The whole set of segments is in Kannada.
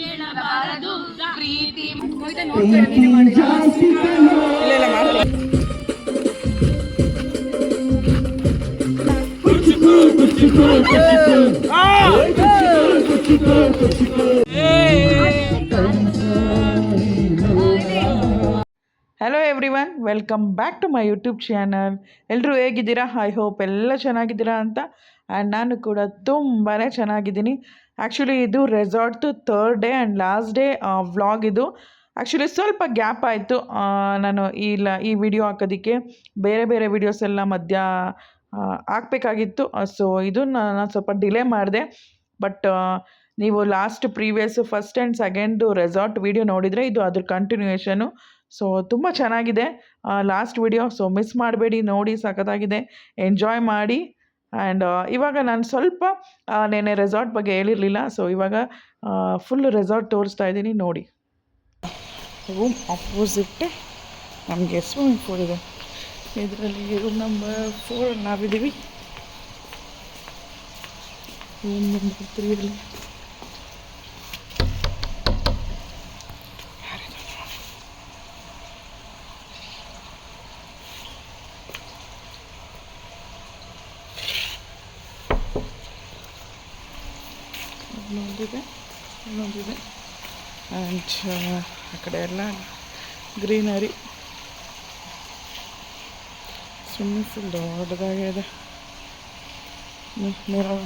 ಹೇಳಬಾರದು. ಪ್ರೀತಿ. Hello everyone welcome back to my YouTube channel ಎಲ್ಲರೂ ಹೇಗಿದ್ದೀರಾ? ಐ ಹೋಪ್ ಎಲ್ಲ ಚೆನ್ನಾಗಿದ್ದೀರಾ ಅಂತ ಆ್ಯಂಡ್ ನಾನು ಕೂಡ ತುಂಬಾ ಚೆನ್ನಾಗಿದ್ದೀನಿ. ಆ್ಯಕ್ಚುಲಿ ಇದು ರೆಸಾರ್ಟ್ದು third day and last day vlog ಇದು. ಆ್ಯಕ್ಚುಲಿ ಸ್ವಲ್ಪ ಗ್ಯಾಪ್ ಆಯಿತು. ನಾನು ಈ ಲ, ಈ ವಿಡಿಯೋ ಹಾಕೋದಕ್ಕೆ ಬೇರೆ ಬೇರೆ ವಿಡಿಯೋಸ್ ಎಲ್ಲ ಮಧ್ಯ ಹಾಕಬೇಕಾಗಿತ್ತು. ಸೊ ಇದನ್ನು ನಾನು ಸ್ವಲ್ಪ ಡಿಲೇ ಮಾಡಿದೆ. ಬಟ್ ನೀವು last previous first and second resort video ನೋಡಿದರೆ ಇದು ಅದ್ರ ಕಂಟಿನ್ಯೂಯೇಷನು ಸೊ ತುಂಬ ಚೆನ್ನಾಗಿದೆ. ಲಾಸ್ಟ್ ವಿಡಿಯೋ ಸೊ ಮಿಸ್ ಮಾಡಬೇಡಿ, ನೋಡಿ, ಸಖತ್ತಾಗಿದೆ. ಎಂಜಾಯ್ ಮಾಡಿ. ಆ್ಯಂಡ್ ಇವಾಗ ನಾನು ಸ್ವಲ್ಪ ನೆನೆ ರೆಸಾರ್ಟ್ ಬಗ್ಗೆ ಹೇಳಿರಲಿಲ್ಲ. ಸೊ ಇವಾಗ ಫುಲ್ ರೆಸಾರ್ಟ್ ತೋರಿಸ್ತಾ ಇದ್ದೀನಿ, ನೋಡಿ. ರೂಮ್ ಅಪೋಸಿಟ್ ನಮಗೆ ಸ್ವಿಮ್ಮಿಂಗ್ ಪೂಲ್ ಇದೆ. ಇದರಲ್ಲಿ ರೂಮ್ ನಂಬರ್ ಫೋರ್ ನಾವಿದ್ದೀವಿ. ರೂಮ್ ನಂಬರ್ ತ್ರೀಯಲ್ಲಿ ಇನ್ನೊಂದಿದೆ ಇನ್ನೊಂದಿದೆ ಆ್ಯಂಡ್ ಆ ಕಡೆ ಎಲ್ಲ ಗ್ರೀನರಿ. ಸ್ವಿಮ್ಮಿಂಗ್ ಫುಲ್ ದೊಡ್ಡದಾಗಿದೆ. ನೀರು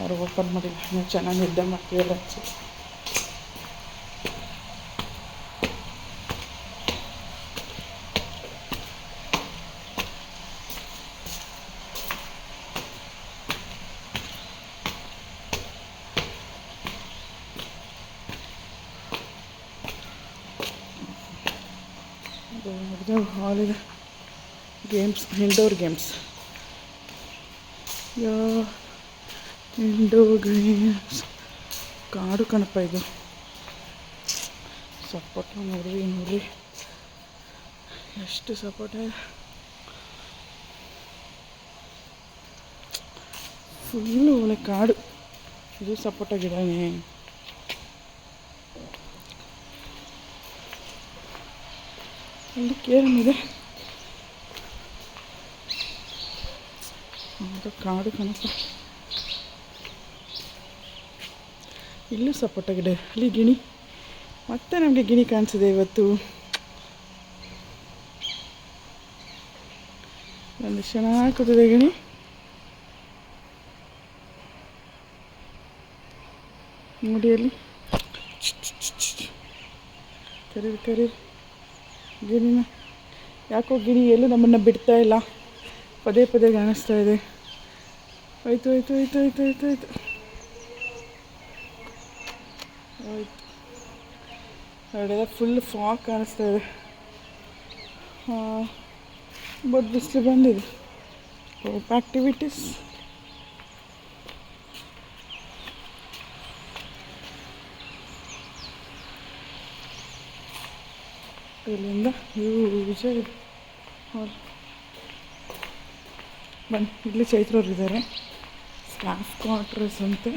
ಯಾರು ಓಪನ್ ಮಾಡಿಲ್ಲ. ನೀವು ಚೆನ್ನಾಗಿ ನಿದ್ದೆ ಮಾಡ್ತೀವಲ್ಲ ಅನ್ಸುತ್ತೆ ದೊಡ್ಡ ಹಾಲ್ ಇದೆ games indoor games yeah indoor games ಕಾಡು ಕಣಪ್ಪ ಇದು. ಸಪೋಟ ನೋಡ್ರಿ ನೋಡ್ರಿ ಎಷ್ಟು ಸಪೋಟ ಫುಲ್ಲು ಒಳ್ಳೆ ಕಾಡು. ಇದು ಸಪೋಟ ಗಿಡನೇ ಇಲ್ಲಿ ಕೇರಮ್ ಇದೆ. ಕಾಡು ಕಣಪ್ಪ. ಇಲ್ಲೂ ಸಪೋಟ ಗಿಡ. ಅಲ್ಲಿ ಗಿಣಿ. ಮತ್ತೆ ನಮಗೆ ಗಿಣಿ ಕಾಣಿಸಿದೆ ಇವತ್ತು. ಒಂದು ಚೆನ್ನಾಗಿ ಕೂತಿದೆ ಗಿಣಿ. ನೋಡಿ ಅಲ್ಲಿ ಕರೀರಿ ಕರೀರಿ. ಗಿಣಿನ. ಯಾಕೋ ಗಿಣಿ ಎಲ್ಲೂ ನಮ್ಮನ್ನು ಬಿಡ್ತಾ ಇಲ್ಲ. ಪದೇ ಪದೇ ಕಾಣಿಸ್ತಾ ಇದೆ. ಆಯ್ತು ಆಯ್ತು ಆಯ್ತು ಆಯ್ತು ಆಯ್ತು ಆಯ್ತು ಆಯ್ತು ಹೊರಡೆಲ್ಲ ಫುಲ್ ಫಾಗ್ ಕಾಣಿಸ್ತಾ ಇದೆ ಬಟ್ ಬಿಸಿಲು ಬಂದಿದೆ ಹೋಪ್ ಆ್ಯಕ್ಟಿವಿಟೀಸ್ ಇಲ್ಲಿಂದ ಯೂಸ್ ಹಾಲ್ ಬನ್ನಿ, ಇಲ್ಲಿ ಚೈತ್ರವ್ರು ಇದ್ದಾರೆ ಸ್ಟಾಫ್ ಕ್ವಾರ್ಟರ್ಸ್ ಅಂತೆ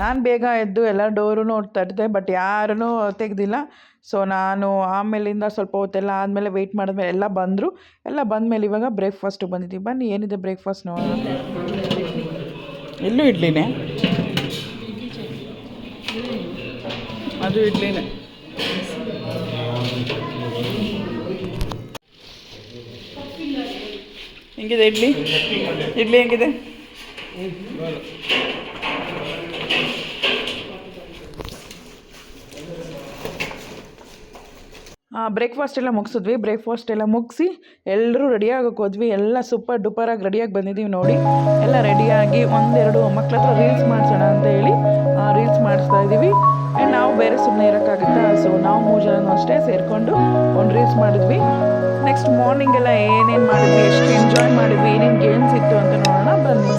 ನಾನು ಬೇಗ ಎದ್ದು ಎಲ್ಲ ಡೋರು ತಟ್ಟಿದೆ ಬಟ್ ಯಾರೂ ತೆಗೆದಿಲ್ಲ. ಸೊ ನಾನು ಆಮೇಲಿಂದ ಸ್ವಲ್ಪ ಹೊತ್ತೆಲ್ಲ ಆದಮೇಲೆ ವೆಯ್ಟ್ ಮಾಡಿದ್ಮೇಲೆ ಎಲ್ಲ ಬಂದರು. ಎಲ್ಲ ಬಂದಮೇಲೆ ಇವಾಗ ಬ್ರೇಕ್ಫಾಸ್ಟು ಬಂದಿದ್ದೀವಿ. ಬನ್ನಿ, ಏನಿದೆ ಬ್ರೇಕ್ಫಾಸ್ಟ್ ನೋಡೋಣ. ಇಲ್ಲೂ ಇಡ್ಲಿನೇ? ಅದು ಇಡ್ಲಿನೇ. ಹೆಂಗಿದೆ ಇಡ್ಲಿ? ಇಡ್ಲಿ ಹೆಂಗಿದೆ? ಬ್ರೇಕ್ಫಾಸ್ಟ್ ಎಲ್ಲ ಮುಗಿಸಿದ್ವಿ. ಬ್ರೇಕ್ಫಾಸ್ಟ್ ಎಲ್ಲ ಮುಗಿಸಿ ಎಲ್ಲರೂ ರೆಡಿಯಾಗೋಕೆ ಹೋದ್ವಿ. ಎಲ್ಲ ಸೂಪರ್ ಡೂಪರಾಗಿ ರೆಡಿಯಾಗಿ ಬಂದಿದ್ದೀವಿ ನೋಡಿ. ಎಲ್ಲ ರೆಡಿಯಾಗಿ ಒಂದೆರಡು ಮಕ್ಳ ಹತ್ರ ರೀಲ್ಸ್ ಮಾಡಿಸೋಣ ಅಂತ ಹೇಳಿ ರೀಲ್ಸ್ ಮಾಡಿಸ್ತಾ ಇದ್ದೀವಿ ಆ್ಯಂಡ್ ನಾವು ಬೇರೆ ಸುಮ್ಮನೆ ಇರೋಕ್ಕಾಗುತ್ತಾ? ಸೊ ನಾವು ಮೂರು ಜನನೂ ಅಷ್ಟೇ ಸೇರಿಕೊಂಡು ಒಂದು ರೀಲ್ಸ್ ಮಾಡಿದ್ವಿ. ನೆಕ್ಸ್ಟ್ ಮಾರ್ನಿಂಗ್ ಎಲ್ಲ ಏನೇನು ಮಾಡಿದ್ವಿ, ಎಷ್ಟು ಎಂಜಾಯ್ ಮಾಡಿದ್ವಿ, ಏನೇನು ಗೇಮ್ಸ್ ಇತ್ತು ಅಂತ ನೋಡೋಣ. ಬನ್ನಿ.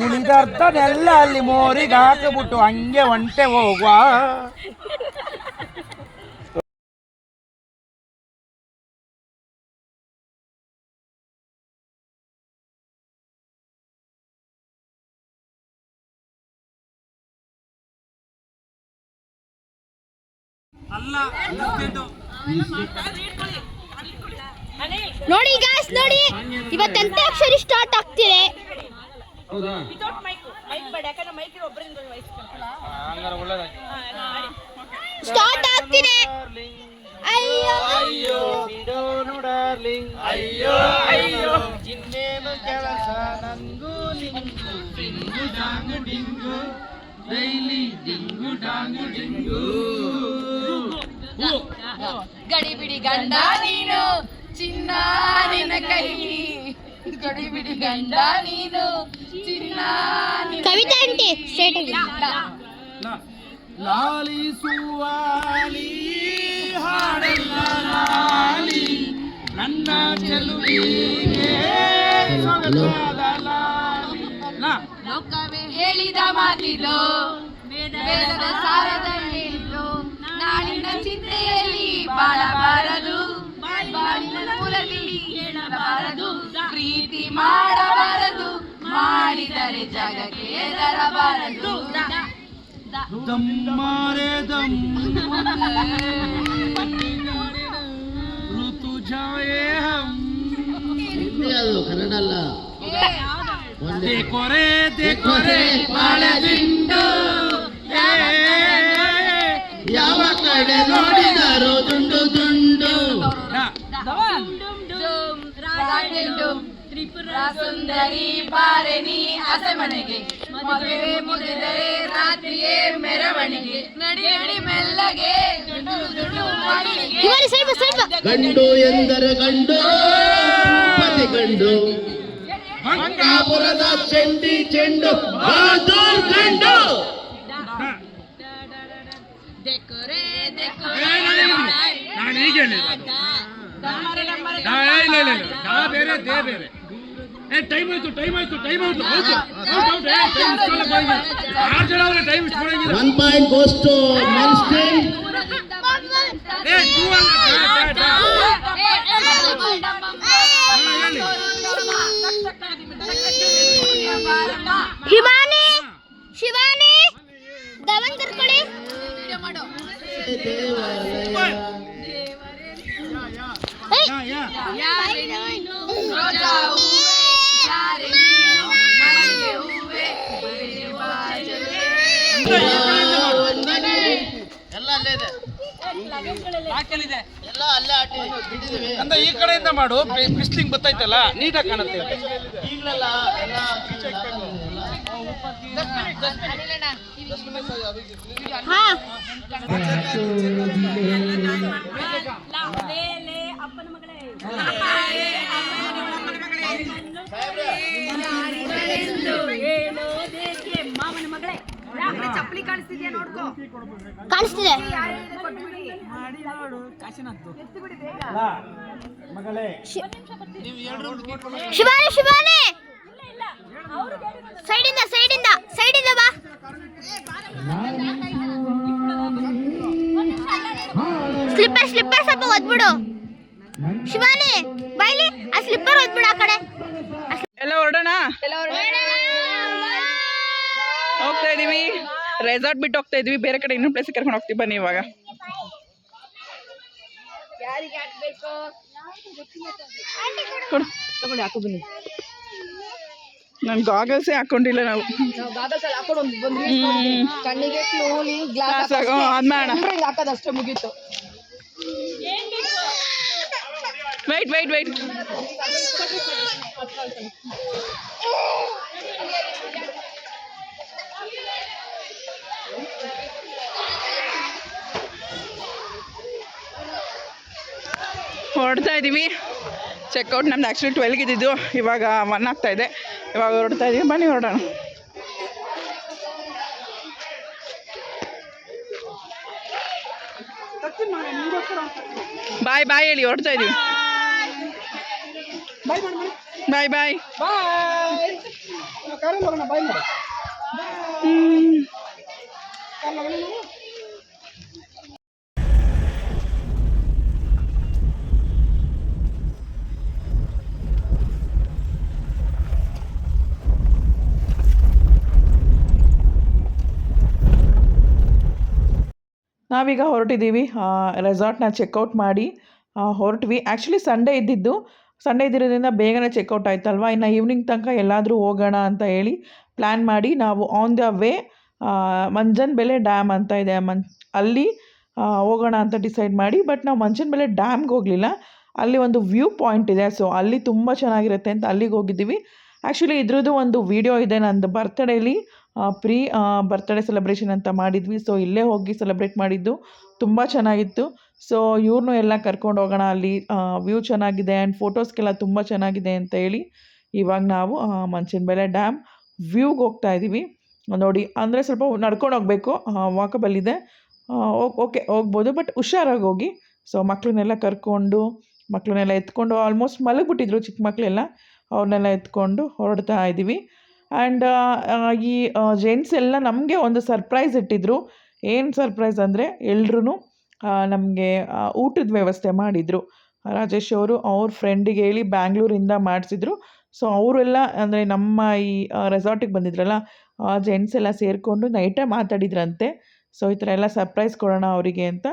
ಉಳಿದರ್ಧನೆಲ್ಲ ಅಲ್ಲಿ ಮೋರಿಗೆ ಹಾಕಿಬಿಟ್ಟು ಹಂಗೆ ಒಂಟೆ ಹೋಗುವ. ನೋಡಿ ಗಾಯ್ಸ್ ನೋಡಿ. ಇವತ್ತೆಂತ ಅಕ್ಷರಿ ಸ್ಟಾರ್ಟ್ ಆಗ್ತಿದೆ? ಸ್ಟಾರ್ಟ್ ಆಗ್ತಿದೆ. ಅಯ್ಯೋ. ಅಯ್ಯೋ ಅಯ್ಯೋ. ಅಯ್ಯೋ. ಇನ್ನೇನು ಕೆಲಸ? ನಂಗೂ ನಿಂಗು. ಡಿಂಗು ಡಾಂಗು ಡಿಂಗು. ಡೈಲಿ ಡಿಂಗು ಡಾಂಗು ಡಿಂಗು. ಗಡಿ ಬಿಡಿ ಗಂಡ ನೀನು. ಚಿನ್ನ ನಿನ್ನ ಕೈ ಗಡಿ ಬಿಡಿ ಗಂಡ ನೀನು ಚಿನ್ನ ನಿನ್ನ ಕವಿತಾ ಆಂಟಿ ಸ್ಟ್ರೇಟ್ ಲಾಲಿಸುವಾಲಿ ಹಾಡೆಲ್ಲ ಲಾಲಿ ನನ್ನ ಚೆಲುವಿಗೆ ಸೊಗಸಾದ ಲಾಲಿ. ಲಾ. ಲೋಕವೇ ಹೇಳಿದ ಮಾತಿದು ವೇದದ ಸಾರದಲ್ಲಿದ್ದು ನಾಳಿನ ಚಿಂತೆಯಲ್ಲಿ ಬಾಳಬಾರದು ಬಾಳಿನ ಮೂಲದಲ್ಲಿ ಹೇಳಬಾರದು ಪ್ರೀತಿ ಮಾಡಬಾರದು ಮಾಡಿದರೆ ಜಗಕ್ಕೆ ತರಬಾರದು ದಮ್ಮಾರೆ ದಮ್ ಋತು ಜಾಯೇ ಹಮ್ ದೇಕೊರೆ ದೇಕೊರೆ ಬಾಳೆ ದಿಂಡು ಏ, ಯಾವ ಕಡೆ ನೋಡಿದರು ದುಂಡು ದುಂಡು. ಸುಂದರಿ ಬಾರೆನಿ ಅಸಮನೆಗೆ ಮದುವೆ ಮುಗಿದರೆ ರಾತ್ರಿಯೇ ಮೆರವಣಿಗೆ. ನಡಿ ನಡಿ ಮೆಲ್ಲಗೆ. ಗಂಡು ಎಂದರೆ ಗಂಡು ಪತಿ ಗಂಡು. ಮಂಗಾಪುರದ ಚೆಂಡಿ ಚೆಂಡು ಬಹದ್ದೂರ್ ಗಂಡು. ದೆಕೊರೆ ನಾನು ಈಗ ಹೇಳಿದ್ದು ನಾ ಇಲ್ಲ. ಇಲ್ಲ ಇಲ್ಲ ಬೇರೆ ದೇ ಬೇರೆ. ಏ ಟೈಮ್ ಆಯ್ತು ಟೈಮ್ ಆಯ್ತು ಟೈಮ್ ಆಯ್ತು ಔಟ್ ಔಟ್ ಔಟ್ ಏ ಟೈಮ್ ಇಸ್ಕೊಳ್ಳೋಕೆ ಹೋಗಿಲ್ಲ ಆರು ಜನ ಅವರ time ಇಸ್ಕೊಳ್ಳೋಂಗಿಲ್ಲ one point goes to men's team A two ಅಲ್ಲ ಡಾ, ಡಾ, ಡಾ. ಶಿವಾನಿ ಶಿವಾನಿ ದವನ್ ಕರ್ಕೊಳ್ಳಿ ಏಯ್. ಯಾ, ಯಾ. ಎಲ್ಲ ಅಲ್ಲೇ ಈ ಕಡೆಯಿಂದ ಮಾಡು. ಬಿಸ್ಲಿಂಗ್ ಬರ್ತೈತಲ್ಲ ನೀಟಾಗಿ ಕಾಣುತ್ತೆ. ಮಾವನ ಮಗಳೇ? ಹಾ ಕಾಣಿಸ್ತಿದೆ. ಶಿವಾನಿ ಶಿವಾನಿ! ಸೈಡಿಂದ ಸೈಡಿಂದ ಸೈಡಿಂದ ಬಾ. ಸ್ಲಿಪ್ಪರ್ ಸ್ಲಿಪ್ಪರ್ ಸ್ವಲ್ಪ ಒದ್ಬಿಡು. ಶಿವಾನಿ ಬೈಲಿ ಆ ಸ್ಲಿಪ್ಪರ್ ಒದ್ಬಿಡು ಆ ಕಡೆ. ಎಲ್ಲ ಹೊರಡೋಣ. ಹೋಗ್ತಾ ಇದೀವಿ. ರೆಸಾರ್ಟ್ ಬಿಟ್ಟು ಹೋಗ್ತಾ ಇದೀವಿ. ಬೇರೆ ಕಡೆ ಇನ್ನೊಂದು ಪ್ಲೇಸಿಗೆ ಕರ್ಕೊಂಡು ಹೋಗ್ತೀವಿ. ಬನ್ನಿ ಇವಾಗ. ಕೊಡು. ತಗೊಳ್ಳಿ ಹಾಕೋ ಬನ್ನಿ. ನಾನು ಗಾಗಲ್ಸೇ ಹಾಕೊಂಡಿಲ್ಲ ನಾವು. ಕಣ್ಣಿಗೆ ಮಾಡೋಣ ಹಾಕೋದಷ್ಟೇ ಮುಗೀತು. ವೈಟ್ ವೈಟ್ ವೈಟ್ ಹೊರಡ್ತಾ ಇದ್ದೀವಿ. ಚೆಕ್ಔಟ್ ನಮ್ದು ಆ್ಯಕ್ಚುಲಿ ಟ್ವೆಲ್ಗೆ ಇದ್ದಿದ್ದು. ಇವಾಗ ಒನ್ ಆಗ್ತಾ ಇದೆ. ಇವಾಗ ಹೊರಡ್ತಾ ಇದ್ದೀವಿ ಬನ್ನಿ ಹೊರಡೋಣ. ಬಾಯ್ ಬಾಯ್ ಹೇಳಿ. ಹೊರಡ್ತಾ ಇದೀವಿ. ಬಾಯ್ ಬಾಯ್ ನಾವೀಗ ಹೊರಟಿದ್ದೀವಿ. ರೆಸಾರ್ಟ್ನ ಚೆಕ್ಔಟ್ ಮಾಡಿ ಹೊರಟ್ವಿ. ಆ್ಯಕ್ಚುಲಿ ಸಂಡೇ ಇದ್ದಿದ್ದು. ಸಂಡೇ ಇದ್ದಿರೋದ್ರಿಂದ ಬೇಗನೆ ಚೆಕ್ಔಟ್ ಆಯ್ತಲ್ವಾ? ಇನ್ನು ಈವ್ನಿಂಗ್ ತನಕ ಎಲ್ಲಾದರೂ ಹೋಗೋಣ ಅಂತ ಹೇಳಿ ಪ್ಲ್ಯಾನ್ ಮಾಡಿ ನಾವು ಆನ್ ದ ವೇ ಮಂಜನ್ ಬೆಲೆ ಡ್ಯಾಮ್ ಅಂತ ಇದೆ ಮನ್, ಅಲ್ಲಿ ಹೋಗೋಣ ಅಂತ ಡಿಸೈಡ್ ಮಾಡಿ ಬಟ್ ನಾವು ಮಂಜನಬೆಲೆ ಬೆಲೆ ಡ್ಯಾಮ್ಗೆ ಹೋಗಲಿಲ್ಲ. ಅಲ್ಲಿ ಒಂದು ವ್ಯೂ ಪಾಯಿಂಟ್ ಇದೆ. ಸೊ ಅಲ್ಲಿ ತುಂಬ ಚೆನ್ನಾಗಿರುತ್ತೆ ಅಂತ ಅಲ್ಲಿಗೆ ಹೋಗಿದ್ದೀವಿ. ಆ್ಯಕ್ಚುಲಿ ಇದ್ರದ್ದು ಒಂದು ವಿಡಿಯೋ ಇದೆ ನಂದು ಬರ್ತ್ಡೇಲಿ ಪ್ರೀ ಬರ್ತ್ಡೇ ಸೆಲೆಬ್ರೇಷನ್ ಅಂತ ಮಾಡಿದ್ವಿ. ಸೊ ಇಲ್ಲೇ ಹೋಗಿ ಸೆಲೆಬ್ರೇಟ್ ಮಾಡಿದ್ದು ತುಂಬ ಚೆನ್ನಾಗಿತ್ತು. ಸೊ ಇವ್ರನ್ನೂ ಎಲ್ಲ ಕರ್ಕೊಂಡು ಹೋಗೋಣ ಅಲ್ಲಿ. ವ್ಯೂ ಚೆನ್ನಾಗಿದೆ ಆ್ಯಂಡ್ ಫೋಟೋಸ್ಗೆಲ್ಲ ತುಂಬ ಚೆನ್ನಾಗಿದೆ ಅಂತ ಹೇಳಿ ಇವಾಗ ನಾವು ಮಂಚನಬೆಲೆ ಡ್ಯಾಮ್ ವ್ಯೂಗೆ ಹೋಗ್ತಾ ಇದ್ದೀವಿ ನೋಡಿ, ಅಂದರೆ ಸ್ವಲ್ಪ ನಡ್ಕೊಂಡು ಹೋಗಬೇಕು. ವಾಕಬಲ್ ಇದೆ. ಓಕೆ ಹೋಗ್ಬೋದು ಬಟ್ ಹುಷಾರಾಗಿ ಹೋಗಿ. ಸೊ ಮಕ್ಕಳನ್ನೆಲ್ಲ ಕರ್ಕೊಂಡು ಮಕ್ಕಳನ್ನೆಲ್ಲ ಎತ್ಕೊಂಡು ಆಲ್ಮೋಸ್ಟ್ ಮಲಗಿಬಿಟ್ಟಿದ್ರು ಚಿಕ್ಕ ಮಕ್ಕಳೆಲ್ಲ ಅವ್ರನ್ನೆಲ್ಲ ಎತ್ಕೊಂಡು ಹೊರಡ್ತಾ ಇದ್ದೀವಿ ಆ್ಯಂಡ್ ಈ ಜೆಂಟ್ಸ್ ಎಲ್ಲ ನಮಗೆ ಒಂದು ಸರ್ಪ್ರೈಸ್ ಇಟ್ಟಿದ್ರು. ಏನು ಸರ್ಪ್ರೈಸ್ ಅಂದರೆ ಎಲ್ಲರೂ ನಮಗೆ ಊಟದ ವ್ಯವಸ್ಥೆ ಮಾಡಿದರು. ರಾಜೇಶ್ ಅವರು ಅವ್ರ ಫ್ರೆಂಡಿಗೆ ಹೇಳಿ ಬ್ಯಾಂಗ್ಳೂರಿಂದ ಮಾಡಿಸಿದ್ರು. ಸೊ ಅವರೆಲ್ಲ ಅಂದರೆ ನಮ್ಮ ಈ ರೆಸಾರ್ಟಿಗೆ ಬಂದಿದ್ರಲ್ಲ ಜೆಂಟ್ಸ್ ಎಲ್ಲ ಸೇರಿಕೊಂಡು ನೈಟೇ ಮಾತಾಡಿದ್ರಂತೆ. ಸೊ ಈ ಥರ ಎಲ್ಲ ಸರ್ಪ್ರೈಸ್ ಕೊಡೋಣ ಅವರಿಗೆ ಅಂತ.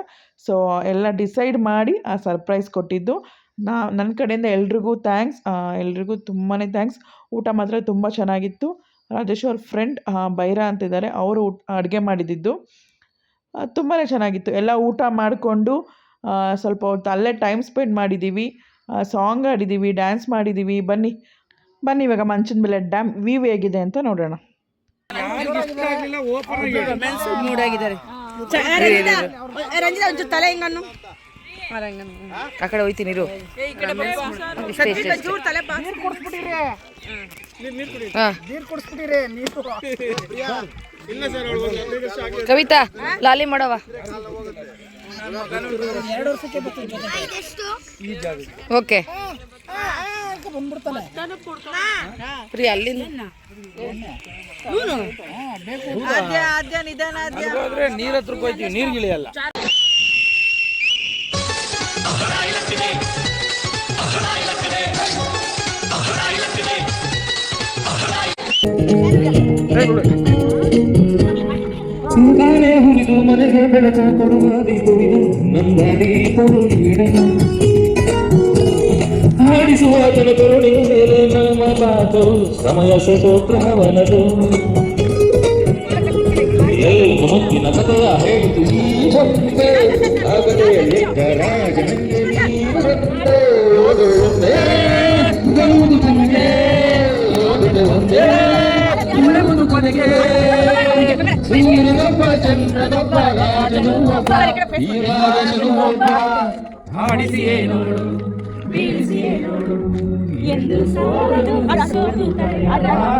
ಸೊ ಎಲ್ಲ ಡಿಸೈಡ್ ಮಾಡಿ ಆ ಸರ್ಪ್ರೈಸ್ ಕೊಟ್ಟಿದ್ದು. ನಾ ನನ್ನ ಕಡೆಯಿಂದ ಎಲ್ರಿಗೂ ಥ್ಯಾಂಕ್ಸ್. ಎಲ್ರಿಗೂ ತುಂಬಾ ಥ್ಯಾಂಕ್ಸ್. ಊಟ ಮಾತ್ರ ತುಂಬ ಚೆನ್ನಾಗಿತ್ತು. ರಾಜೇಶ್ ಅವ್ರ ಫ್ರೆಂಡ್ ಬೈರ ಅಂತಿದ್ದಾರೆ. ಅವರು ಊಟ ಅಡುಗೆ ಮಾಡಿದ್ದಿದ್ದು ತುಂಬಾ ಚೆನ್ನಾಗಿತ್ತು. ಎಲ್ಲ ಊಟ ಮಾಡಿಕೊಂಡು ಸ್ವಲ್ಪ ಹೊತ್ತು ಅಲ್ಲೇ ಟೈಮ್ ಸ್ಪೆಂಡ್ ಮಾಡಿದ್ದೀವಿ ಸಾಂಗ್ ಆಡಿದ್ದೀವಿ ಡ್ಯಾನ್ಸ್ ಮಾಡಿದ್ದೀವಿ ಬನ್ನಿ ಬನ್ನಿ ಇವಾಗ ಮಂಚನ ಮೇಲೆ ಡ್ಯಾಮ್ ವ್ಯೂ ಹೇಗಿದೆ ಅಂತ ನೋಡೋಣ. ಮೂಡಾಗಿದ್ದಾರೆ ರಂಜಿತ ಒಂಚೂರು ತಲೆ ಹಿಂಗನ್ನು? ಆ ಕಡೆ ಹೋಯ್ತೀನಿ ಇರು. ಕವಿತಾ ಲಾಲಿ ಮಾಡವ. ಓಕೆ. ಪ್ರಿಯ ಅಲ್ಲಿಂದ. ಆದ್ಯ ಆದ್ಯ ನಿಧಾನ ಆದ್ಯ. ನೀರ್ ಹತ್ರಕ್ಕೆ ಹೋಯ್ತೀವಿ ನೀರ್ಗಿಳಿಯಲ್ಲ ನಾನೇ ಹುರಿದು ಮನೆಗೆ ಬೆಳಕ ಕೊಡುವ ದೀಪವಿದು ನಂದ ದೀಪವು ನೀಡೆ ಹಾಡಿಸುವ ಆಗದೆ ಎದ್ದ ಎಂದು ನೀನು ಬಂದೆ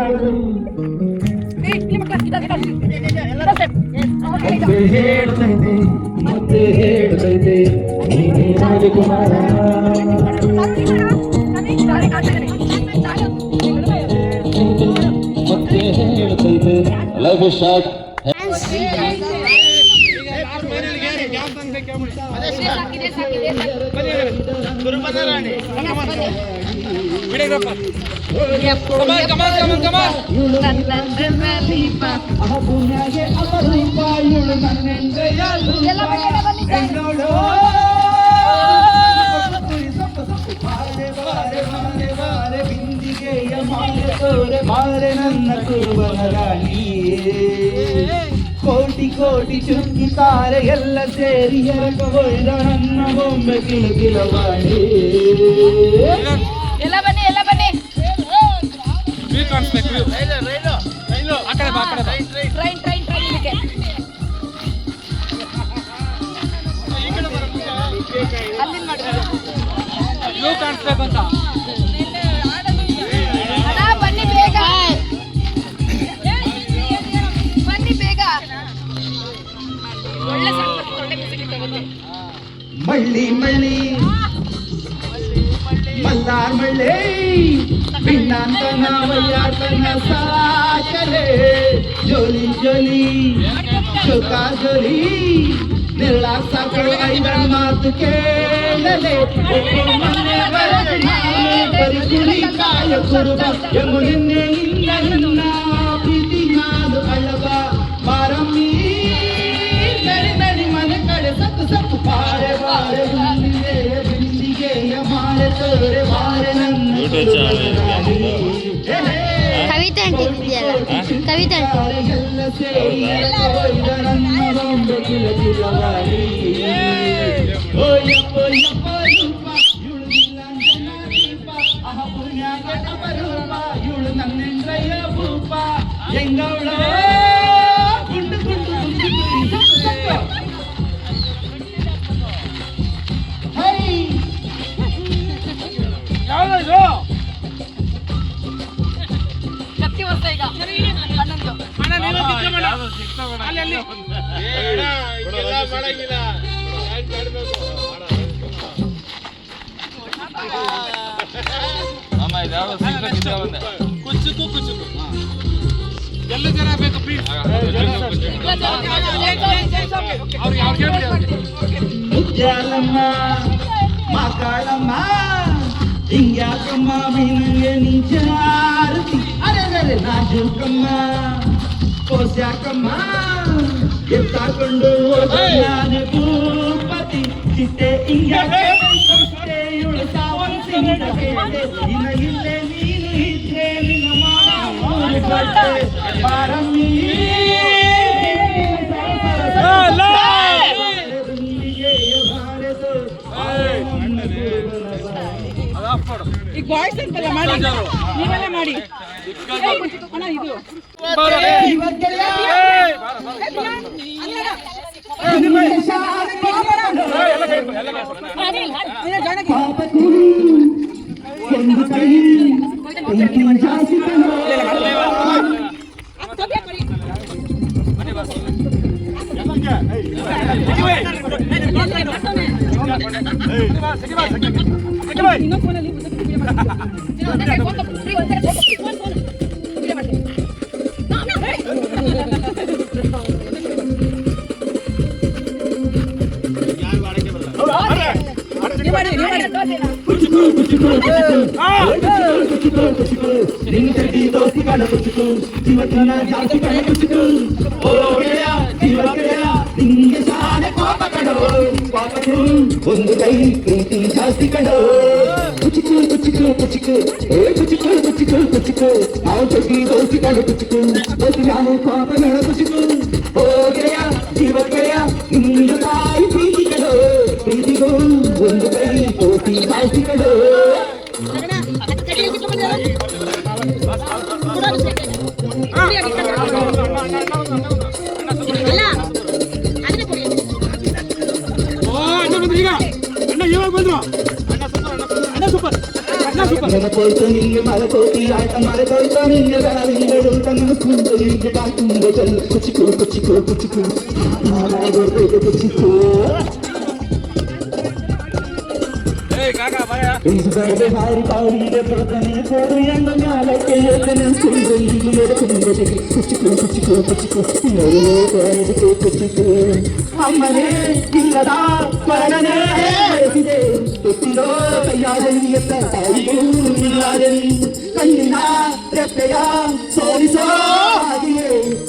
ಓದು ಒಂದೇ ಗೌದು ಮತ್ತೆ ಓದುದೆ ನೀನೇ ರಾಜಕುಮಾರ ಮತ್ತೆ ಸೂರ್ಯನೊಬ್ಬ ಲಘು ರಾಜನು ಒಬ್ಬ ಈ ರಾಜನು ಒಬ್ಬ ಹಾಡಿಸಿಯೇ ನೋಡು ಬೀಳಿಸಿಯೇ ನೋಡು ಎಂದು ಸೋಲದು ಸೋಲು ತಡೆಯಲಾರದು. ಮುಂದೆ ಹೇಳ್ತೈತೆ ಮತ್ತೆ ಹೇಳ್ತೈತೆ ನೀನೇ ರಾಜಕುಮಾರ ಮತ್ತೆ ಹೇಳ್ತೈತೆ ಲವ್ ಶಾಟ್ ಮಾರೆ ನನ್ನ ಕುರುಬನ ರಾಣಿಯೇ ಕೋಟಿ ಕೋಟಿ ಚುಕ್ಕಿತಾರೆ ಎಲ್ಲ ಸೇರಿ ಎರಕ ಹೊಯ್ದ ಟ್ರೈನ್ ಟ್ರೈನ್ ಟ್ರೈನ್ ಇದಕ್ಕೆ ಅಣ್ಣ, ಬನ್ನಿ ಬೇಗ ಬನ್ನಿ ಬೇಗ ಒಳ್ಳೆ ಸಾಕು ಒಳ್ಳೆ ಮ್ಯೂಸಿಕ್ ತಗೋದು ಮಳ್ಳಿ ಮಳ್ಳಿ ಮಲ್ಲಾರ್ ಮಳ್ಳಿ. ಪಿಣ್ಣಾಂತನ ವಯ್ಯಾತನ ಸಾಕಲೆ ಜೋಲಿ ಜೋಲಿ ಚೊಕ ಜೋಲಿ ನಿರ್ಲಾ ಸಾಕಳು ಐದರ ಮಾತು ಕೇಳಲೆ ಒಬ್ಬ ಮನೆ ಬರದೆ ನಾನೇ ಬರಿ ಕುರಿ ಕಾಯ ಕುರುಬ ಎಂಬು ನಿನ್ನೆ ಇಲ್ಲ ನಿನ್ನ ಪ್ರೀತಿ ನಾನು ಅಳವ ಮಾರಮ್ಮಿ ನಡಿ ನಡಿ ಮನೆ ಕಡೆ ಸತ್ತು ಸತ್ತು ಬಾರೆ ಬಾರೆ ಬಿಂದಿಗೆ ಬಿಂದಿಗೆಯ ಮಾರೆ ತೋರೆ ಬಾರೆ ನನ್ನ ಹೇ, ಕವಿತೆ ಅಂತಿದ್ಯ ಎಲ್ಲ ಜನ ಬೇಕು ಪ್ಲೀಸ್ ಅವ್ರಿಗೆ ಅವ್ರಿಗೆ ಮುತ್ಯಾಲಮ್ಮ ಮಕ್ಕಳಮ್ಮ ಹಿಂಗ್ಯಾಕಮ್ಮ ಬಿನಂಗೆ ನಿಂಚಾರತಿ ಅರೆ ನಾಜುಕಮ್ಮ ಕೋಸ್ಯಾಕಮ್ಮ ಎತ್ತಾಕೊಂಡು ನಾನು ಭೂಪತಿ ಕೊಟ್ಟೆ ಇವಳು ಸಾವನ್ ಇನ್ನ ಇಲ್ಲೇ ನೀನು ಇದ್ರೆ ನಿನ್ನ ಮಾನ ಕೊಟ್ಟೆ ಪಾರಮ್ಮಿ ಈಗ ಬಾಯ್ಸ್ ಅಂತಲ್ಲ ಮಾಡಿ. ನೀವೆಲ್ಲ ಮಾಡಿ. ಅಣ್ಣ ಇದು. ನೀವು ಮಾಡಿ ನೀವು ಮಾಡಿ ನಿಂಗಡಿ ದೋಸ್ತಿ ಕಾಣ ಕುಚುಕು ಜೀವನ ಜಾಸ್ತಿ ಕಾಣ ಕುಚುಕು ಓ ಗೆಳೆಯ ಜೀವ ಗೆಳೆಯ ನಿಂಗೆ ಶಾನೆ ಕೋಪ ಕಡೋ ಪಾಪನು ಒಂದು ಕೈ ಪ್ರೀತಿ ಜಾಸ್ತಿ ಕಡೋ ಕುಚುಕು ಕುಚುಕು ಕುಚುಕು ಏ ಕುಚುಕು ಕುಚುಕು ಕುಚುಕು ನಾವು ಜಗ್ಗಿ ದೋಸ್ತಿ ಕಾಣ ಕುಚುಕು ದೋಸ್ತಿ ನಾನು ಕೋಪ ಕಡ ಕುಚುಕು ಓ ಗೆಳೆಯ ಜೀವ ಗೆಳೆಯ ನಿಂಗೆ ತಾಯಿ ಪ್ರೀತಿ ಜಾಸ್ತಿ ಕಡೋ ಓ ಅಣ್ಣ ಬಂದ್ರು ಈಗ ಅಣ್ಣ ಇವಾಗ ಬಂದ್ರು ಅಣ್ಣ ಸೂಪರ್ ಅಣ್ಣ ಸೂಪರ್ ಅಣ್ಣ ಸೂಪರ್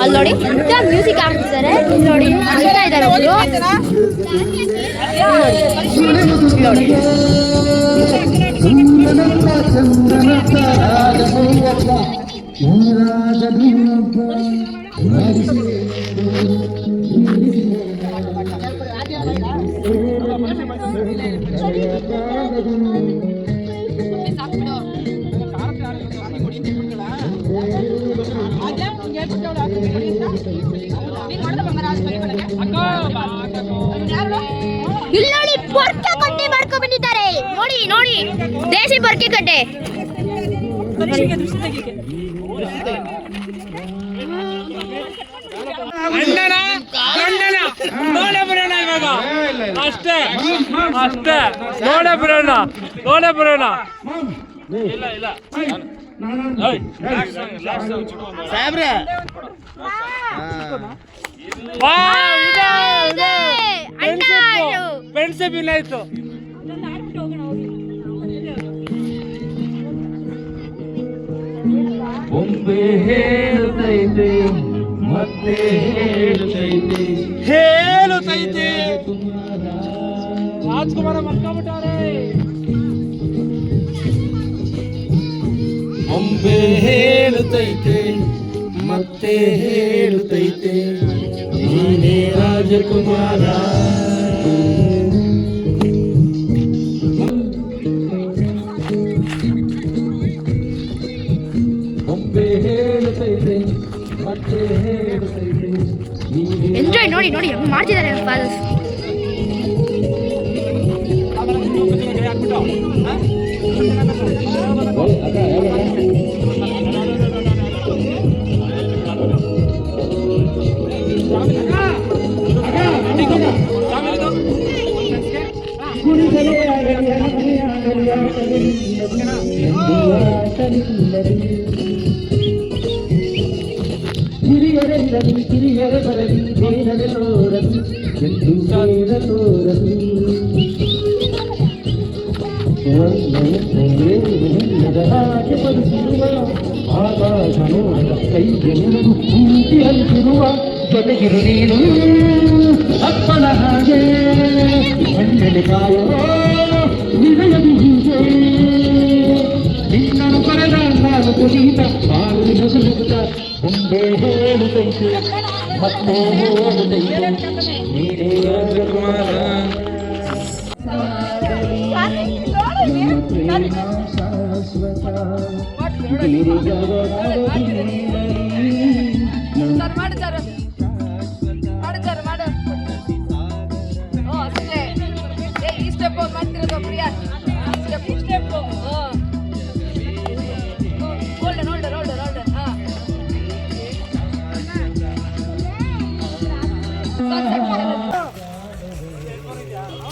ಅಲ್ಲಿ ನೋಡಿ ಎಂತ ಮ್ಯೂಸಿಕ್ ಹಾಕ್ತಿದ್ದಾರೆ ಇಲ್ಲಿ ನೋಡಿ ನಗ್ತಾ ಇದ್ದಾರೆ ಅವರು ನೋಡಿ. ಇಲ್ಲಿ ಅಣ್ಣನ ಗಂಡನ ನೋಡೇ ಬರೋಣ ಇವಾಗ. ಅಷ್ಟೇ ಅಷ್ಟೇ. ನೋಡೇ ಬರೋಣ ನೋಡೇ ಬರೋಣ. ಇಲ್ಲ ಇಲ್ಲ ಏಯ್, last song, ಒಮ್ಮೆ ಹೇಳುತ್ತೈತೆ ಮತ್ತೆ ಹೇಳುತ್ತೈತೆ. ಹೇಳುತ್ತೈತೆ. ರಾಜ್ಕುಮಾರ ಮಕ್ಕಬಿಟ್ಟಾರೆ. ಒಮ್ಮೆ ಹೇಳುತ್ತೈತೆ ಮತ್ತೆ ಹೇಳುತ್ತೈತೆ. ನೀನೇ ರಾಜಕುಮಾರ. ನೋಡಿ ಹೆಂಗ್ ಮಾಡ್ತಿದ್ದಾರೆ ಫಾದರ್ಸ್ ಕುಣಿಸಲೇ ಜೊತೆಗಿರು ನೀನು. ಅಪ್ಪನ ಹಾಗೆ ಕಣ್ಣಲ್ಲಿ ಕಾಯೋ ನಿನಯದು ಹೀಗೆ. ನಿನ್ನನ್ನು ಕರೆದ ನಾನು ಕುಲೀತ ಬಾಳು ನಸುಗುತ್ತ ಮುಂದೆ ಹೇಳುತ್ತೈತೆ ಮತ್ತೆ ಹೇಳುತ್ತೈತೆ. ನೀನೇ ಪ್ರೇಮ ಶಾಶ್ವತ.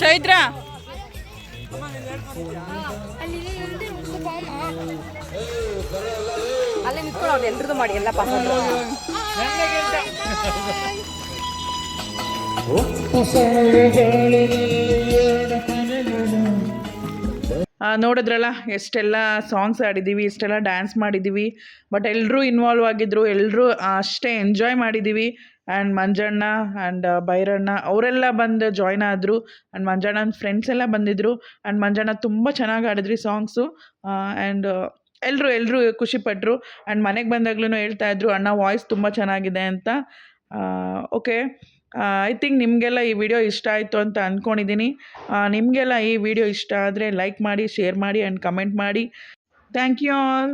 ಚೈತ್ರ. ಅಲ್ಲೇ ನಿಂತ್ಕೊಂಡು ಅವ್ರು ಎಲ್ರದ್ದು ಮಾಡಿ ಎಲ್ಲ ಪಾಸ್ ಆ, ನೋಡಿದ್ರಲ್ಲ, ಎಷ್ಟೆಲ್ಲ ಸಾಂಗ್ಸ್ ಆಡಿದ್ದೀವಿ ಎಷ್ಟೆಲ್ಲ ಡ್ಯಾನ್ಸ್ ಮಾಡಿದ್ದೀವಿ ಬಟ್ ಎಲ್ಲರೂ ಇನ್ವಾಲ್ವ್ ಆಗಿದ್ದರು ಎಲ್ಲರೂ ಅಷ್ಟೇ ಎಂಜಾಯ್ ಮಾಡಿದ್ದೀವಿ ಆ್ಯಂಡ್ ಮಂಜಣ್ಣ ಆ್ಯಂಡ್ ಭೈರಣ್ಣ ಅವರೆಲ್ಲ ಬಂದು ಜಾಯ್ನ್ ಆದರು. ಆ್ಯಂಡ್ ಮಂಜಣ್ಣನ ಫ್ರೆಂಡ್ಸ್ ಎಲ್ಲ ಬಂದಿದ್ದರು ಆ್ಯಂಡ್ ಮಂಜಣ್ಣ ತುಂಬ ಚೆನ್ನಾಗಿ ಆಡಿದ್ರಿ ಸಾಂಗ್ಸು ಆ್ಯಂಡ್ ಎಲ್ಲರೂ ಎಲ್ಲರೂ ಖುಷಿಪಟ್ಟರು ಆ್ಯಂಡ್ ಮನೆಗೆ ಬಂದಾಗ್ಲೂ ಹೇಳ್ತಾ ಇದ್ರು, ಅಣ್ಣ ವಾಯ್ಸ್ ತುಂಬ ಚೆನ್ನಾಗಿದೆ ಅಂತ. ಓಕೆ ಐ ಥಿಂಕ್ ನಿಮಗೆಲ್ಲ ಈ ವಿಡಿಯೋ ಇಷ್ಟ ಆಯಿತು ಅಂತ ಅಂದ್ಕೊಂಡಿದ್ದೀನಿ ನಿಮಗೆಲ್ಲ ಈ ವಿಡಿಯೋ ಇಷ್ಟ ಆದರೆ ಲೈಕ್ ಮಾಡಿ ಶೇರ್ ಮಾಡಿ ಆ್ಯಂಡ್ ಕಮೆಂಟ್ ಮಾಡಿ. Thank you all